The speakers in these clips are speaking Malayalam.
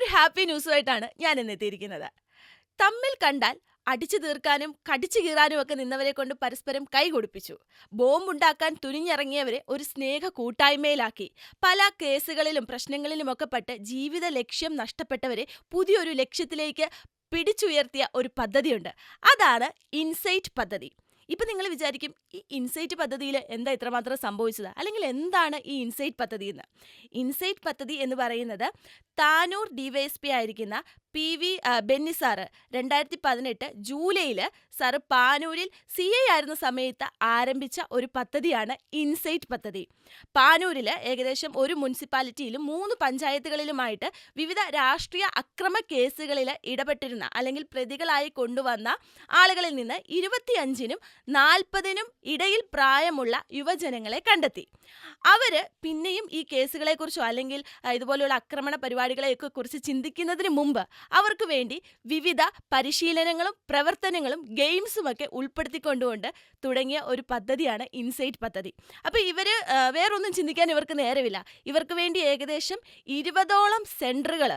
ഒരു ഹാപ്പി ന്യൂസുമായിട്ടാണ് ഞാൻ ഇന്ന് എത്തിയിരിക്കുന്നത്. തമ്മിൽ കണ്ടാൽ അടിച്ചു തീർക്കാനും കടിച്ചു കീറാനും ഒക്കെ നിന്നവരെ കൊണ്ട് പരസ്പരം കൈകൊടുപ്പിച്ചു ബോംബുണ്ടാക്കാൻ തുനിഞ്ഞിറങ്ങിയവരെ ഒരു സ്നേഹ കൂട്ടായ്മയിലാക്കി. പല കേസുകളിലും പ്രശ്നങ്ങളിലുമൊക്കെ പെട്ട് ജീവിത ലക്ഷ്യം നഷ്ടപ്പെട്ടവരെ പുതിയൊരു ലക്ഷ്യത്തിലേക്ക് പിടിച്ചുയർത്തിയ ഒരു പദ്ധതിയുണ്ട്. അതാണ് ഇൻസൈറ്റ് പദ്ധതി. ഇപ്പൊ നിങ്ങൾ വിചാരിക്കും ഈ ഇൻസൈറ്റ് പദ്ധതിയിൽ എന്താ ഇത്രമാത്രം സംഭവിച്ചത്? അല്ലെങ്കിൽ എന്താണ് ഈ ഇൻസൈറ്റ് പദ്ധതി എന്ന് ഇൻസൈറ്റ് പദ്ധതി എന്ന് പറയുന്നത് താനൂർ ഡിവൈഎസ്പി ആയിരിക്കുന്ന പി വി ബെന്നി സാറ് രണ്ടായിരത്തി പതിനെട്ട് ജൂലൈയിൽ സാറ് പാനൂരിൽ സി ഐ ആയിരുന്ന സമയത്ത് ആരംഭിച്ച ഒരു പദ്ധതിയാണ് ഇൻസൈറ്റ് പദ്ധതി. പാനൂരിൽ ഏകദേശം ഒരു മുനിസിപ്പാലിറ്റിയിലും മൂന്ന് പഞ്ചായത്തുകളിലുമായിട്ട് വിവിധ രാഷ്ട്രീയ അക്രമ കേസുകളിൽ ഇടപെട്ടിരുന്ന അല്ലെങ്കിൽ പ്രതികളായി കൊണ്ടുവന്ന ആളുകളിൽ നിന്ന് ഇരുപത്തിയഞ്ചിനും നാൽപ്പതിനും ഇടയിൽ പ്രായമുള്ള യുവജനങ്ങളെ കണ്ടെത്തി. അവർ പിന്നെയും ഈ കേസുകളെക്കുറിച്ചോ അല്ലെങ്കിൽ ഇതുപോലെയുള്ള ആക്രമണ പരിപാടികളെയൊക്കെ കുറിച്ച് ചിന്തിക്കുന്നതിന് മുമ്പ് അവർക്ക് വേണ്ടി വിവിധ പരിശീലനങ്ങളും പ്രവർത്തനങ്ങളും ഗെയിംസും ഒക്കെ ഉൾപ്പെടുത്തിക്കൊണ്ടുകൊണ്ട് തുടങ്ങിയ ഒരു പദ്ധതിയാണ് ഇൻസൈറ്റ് പദ്ധതി. അപ്പോൾ ഇവർ വേറൊന്നും ചിന്തിക്കാൻ ഇവർക്ക് നേരമില്ല. ഇവർക്ക് വേണ്ടി ഏകദേശം ഇരുപതോളം സെന്ററുകൾ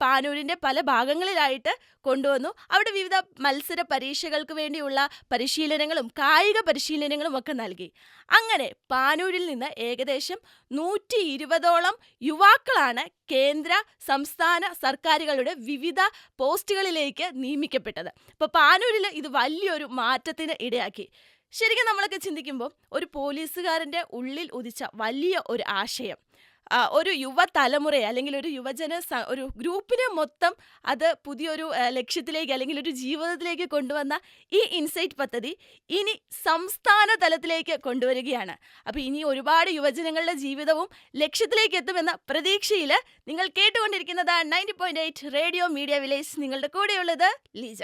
പാനൂരിന്റെ പല ഭാഗങ്ങളിലായിട്ട് കൊണ്ടുവന്നു. അവിടെ വിവിധ മത്സര പരീക്ഷകൾക്ക് വേണ്ടിയുള്ള പരിശീലനങ്ങളും കായിക പരിശീലനങ്ങളും ഒക്കെ നൽകി. അങ്ങനെ പാനൂരിൽ നിന്ന് ഏകദേശം നൂറ്റി ഇരുപതോളം യുവാക്കളാണ് കേന്ദ്ര സംസ്ഥാന സർക്കാരുകളുടെ വിവിധ പോസ്റ്റുകളിലേക്ക് നിയമിക്കപ്പെട്ടത്. അപ്പോൾ പാനൂരിൽ ഇത് വലിയൊരു മാറ്റത്തിന് ഇടയാക്കി. ശരിക്കും നമ്മളൊക്കെ ചിന്തിക്കുമ്പോൾ ഒരു പോലീസുകാരന്റെ ഉള്ളിൽ ഉദിച്ച വലിയ ഒരു ആശയം. ഒരു യുവതലമുറയെ അല്ലെങ്കിൽ ഒരു യുവജന ഒരു ഗ്രൂപ്പിനെ മൊത്തം അത് പുതിയൊരു ലക്ഷ്യത്തിലേക്ക് അല്ലെങ്കിൽ ഒരു ജീവിതത്തിലേക്ക് കൊണ്ടുവന്ന ഈ ഇൻസൈറ്റ് പദ്ധതി ഇനി സംസ്ഥാന തലത്തിലേക്ക് കൊണ്ടുവരികയാണ്. അപ്പോൾ ഇനി ഒരുപാട് യുവജനങ്ങളുടെ ജീവിതവും ലക്ഷ്യത്തിലേക്ക് എത്തുമെന്ന പ്രതീക്ഷയിൽ നിങ്ങൾ കേട്ടുകൊണ്ടിരിക്കുന്നത് ninety point eight radio media village നിങ്ങളുടെ കൂടെയുള്ളത് ലീജ.